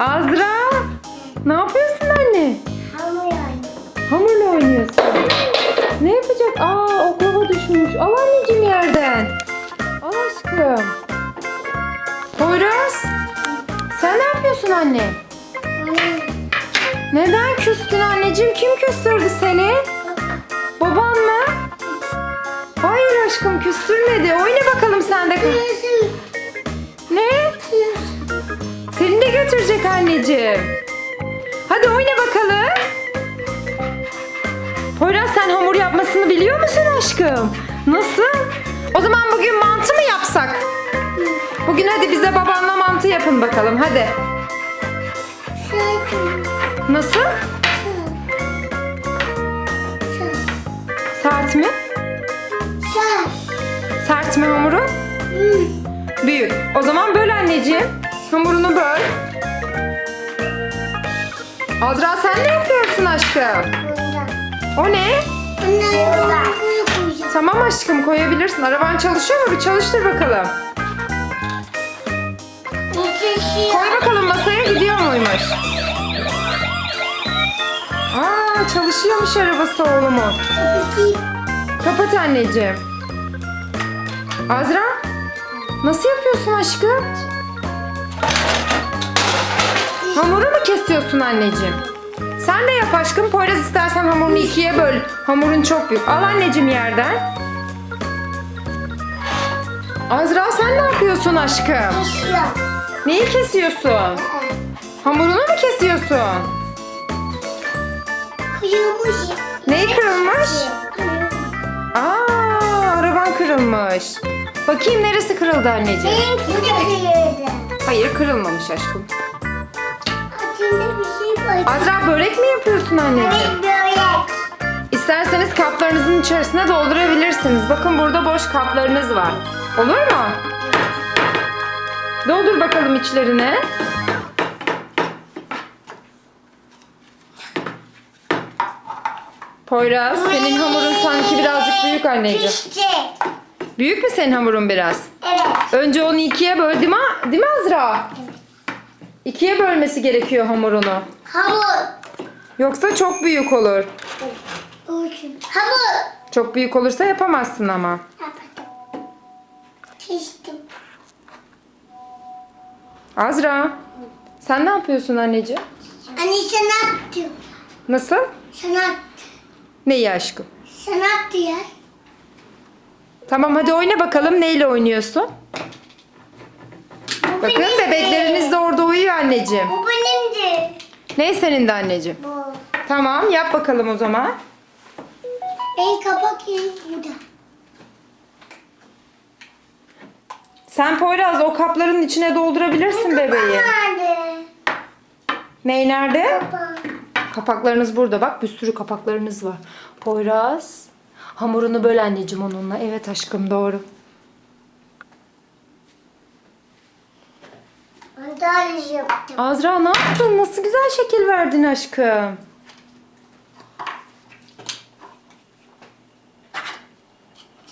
Azra! Ne yapıyorsun anne? Hamur yani. Hamurla oynuyorsun. Ne yapacak? Aa oklava düşmüş. Al anneciğim yerden. Al aşkım. Poyraz. Sen ne yapıyorsun anne? Neden küstün anneciğim? Kim küstürdü seni? Baban mı? Hayır aşkım küstürmedi. Oyna bakalım sen de. Götürecek anneciğim. Hadi oyna bakalım. Poyraz sen hamur yapmasını biliyor musun aşkım? Nasıl? O zaman bugün mantı mı yapsak? Bugün hadi bize babanla mantı yapın bakalım hadi. Nasıl? Sert mi? Sert mi hamuru? Büyük. O zaman böl anneciğim. Hamurunu böl. Azra sen ne yapıyorsun aşkım? O ne? Tamam aşkım koyabilirsin. Araban çalışıyor mu? Bir çalıştır bakalım. Koy bakalım masaya gidiyor muymuş? Aa çalışıyormuş arabası oğlumun. Kapat anneciğim. Azra nasıl yapıyorsun aşkım? Hamuru mu kesiyorsun anneciğim? Sen de yap aşkım. Poyraz istersen hamurunu ikiye böl. Hamurun çok büyük. Al anneciğim yerden. Azra sen ne yapıyorsun aşkım? Neyi kesiyorsun? Hamurunu mu kesiyorsun? Neyi kırılmış? Aa, araban kırılmış. Bakayım neresi kırıldı anneciğim? Hayır kırılmamış aşkım. Azra börek mi yapıyorsun anneciğim? İsterseniz kaplarınızın içerisine doldurabilirsiniz. Bakın burada boş kaplarınız var. Olur mu? Doldur bakalım içlerine. Poyraz, senin hamurun sanki birazcık büyük anneciğim. Büyük mü senin hamurun biraz? Evet. Önce onu ikiye böl, değil mi, değil mi Azra? İkiye bölmesi gerekiyor hamurunu. Hamur. Yoksa çok büyük olur. Hamur. Çok büyük olursa yapamazsın ama. Kestim. Azra, sen ne yapıyorsun anneciğim? Anne sanat diyor. Nasıl? Sanat. Neyi aşkım? Sanat diyor. Tamam hadi oyna bakalım neyle oynuyorsun? Bakın bebekleriniz de orada uyuyor anneciğim. Ne senin de anneciğim? Bu. Tamam yap bakalım o zaman. Ben kapak yerim burada. Sen Poyraz o kapların içine doldurabilirsin bebeği. Nerede? Ney nerede? Kapak. Kapaklarınız burada bak bir sürü kapaklarınız var. Poyraz hamurunu böl anneciğim onunla. Evet aşkım doğru. İyi yaptım. Azra ne yaptın? Nasıl güzel şekil verdin aşkım.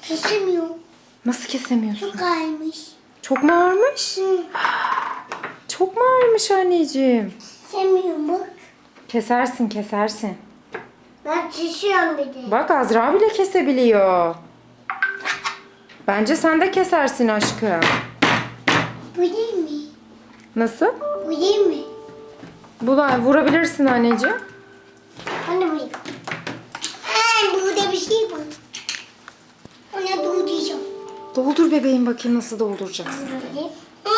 Kesemiyorum. Nasıl kesemiyorsun? Çok ağırmış. Çok mu ağırmış? Hı. Çok mu ağırmış anneciğim? Kesemiyorum bak. Kesersin kesersin. Ben kesiyorum bir de. Bak Azra bile kesebiliyor. Bence sen de kesersin aşkım. Bu değil mi? Nasıl? Bu değil mi? Bula, vurabilirsin anneciğim. Ben de bulayım. Ha, burada bir şey var. Ona dolduracağım. Doldur bebeğim bakayım nasıl dolduracaksın. Hı.